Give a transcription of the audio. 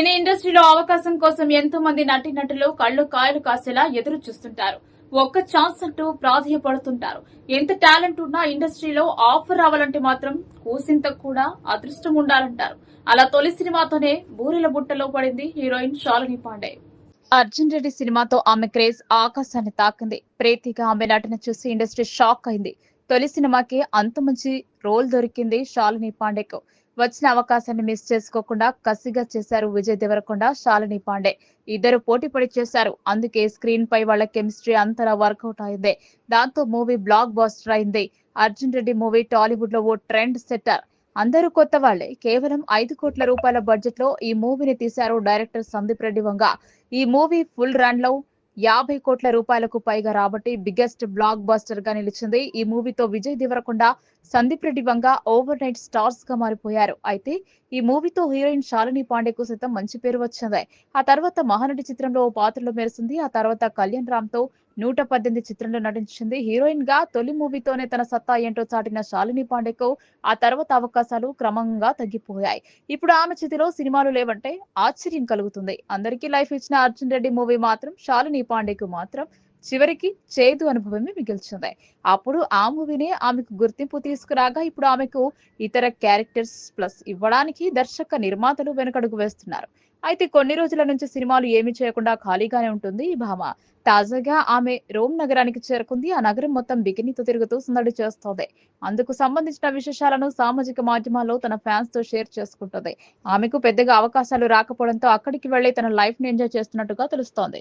సినీ ఇండస్ట్రీలో అవకాశం కోసం ఎంతో మంది నటీనటులు కళ్ళు కాయలు కాసేలా ఎదురు చూస్తుంటారు. ఒక్క ఛాన్స్ అంటూ ప్రాధాయపడుతుంటారు. ఎంత టాలెంట్ ఉన్నా ఇండస్ట్రీలో ఆఫర్ రావాలంటే మాత్రం కూసింత కూడా అదృష్టం ఉండాలంటారు. అలా తొలి సినిమాతోనే బూరెల బుట్టలో పడింది హీరోయిన్ షాలిని పాండే. అర్జున్ రెడ్డి సినిమాతో ఆమె క్రేజ్ ఆకాశాన్ని తాకింది. ప్రీతిగా ఆమె నటన చూసి ఇండస్ట్రీ షాక్ అయింది. తొలి సినిమాకి అంత మంచి రోల్ దొరికింది శాలిని పాండేకు. వచ్చిన అవకాశాన్ని మిస్ చేసుకోకుండా కసిగా చేశారు విజయ్ దేవరకొండ శాలిని పాండే. ఇద్దరు పోటీ పడి చేశారు. అందుకే స్క్రీన్ పై వాళ్ళ కెమిస్ట్రీ అంతలా వర్కౌట్ అయింది. దాంతో మూవీ బ్లాక్ బాస్టర్ అయింది. అర్జున్ రెడ్డి మూవీ టాలీవుడ్లో ఓ ట్రెండ్ సెట్టర్. అందరూ కొత్త వాళ్ళే కేవలం ఐదు కోట్ల రూపాయల బడ్జెట్లో ఈ మూవీని తీశారు డైరెక్టర్ సందీప్ రెడ్డి వంగ. ఈ మూవీ ఫుల్ రన్లో యాభై కోట్ల రూపాయలకు పైగా రాబట్టి బిగ్గెస్ట్ బ్లాక్ బస్టర్గా నిలిచింది ఈ మూవీతో విజయ్ దేవరకొండ సందీప్ రెడ్డి వంగ ఓవర్ నైట్ స్టార్స్గా మారిపోయారు. అయితే ఈ మూవీతో హీరోయిన్ శాలిని పాండేకు సైతం మంచి పేరు వచ్చింది. ఆ తర్వాత మహానటి చిత్రంలో ఓ పాత్రలో మెరిసింది. ఆ తర్వాత కళ్యాణ్ రామ్తో నూట పద్దెనిమిది చిత్రంలో నటించింది. హీరోయిన్గా తొలి మూవీతోనే తన సత్తా ఏంటో చాటిన శాలిని పాండేకు ఆ తర్వాత అవకాశాలు క్రమంగా తగ్గిపోయాయి. ఇప్పుడు ఆమె చేతిలో సినిమాలు లేవంటే ఆశ్చర్యం కలుగుతుంది. అందరికీ లైఫ్ ఇచ్చిన అర్జున్ రెడ్డి మూవీ మాత్రం శాలిని పాండేకు మాత్రం చివరికి చేదు అనుభవమే మిగిల్చింది. అప్పుడు ఆ మూవీనే ఆమెకు గుర్తింపు తీసుకురాగా ఇప్పుడు ఆమెకు ఇతర క్యారెక్టర్స్ ప్లస్ ఇవ్వడానికి దర్శక నిర్మాతలు వెనుకడుగు వేస్తున్నారు. అయితే కొన్ని రోజుల నుంచి సినిమాలు ఏమీ చేయకుండా ఖాళీగానే ఉంటుంది ఈ భామ. తాజాగా ఆమె రోమ్ నగరానికి చేరుకుంది. ఆ నగరం మొత్తం బికినీతో తిరుగుతూ సందడి చేస్తోంది. అందుకు సంబంధించిన విశేషాలను సామాజిక మాధ్యమాల్లో తన ఫ్యాన్స్తో షేర్ చేసుకుంటుంది. ఆమెకు పెద్దగా అవకాశాలు రాకపోవడంతో అక్కడికి వెళ్ళి తన లైఫ్ని ఎంజాయ్ చేస్తున్నట్టుగా తెలుస్తోంది.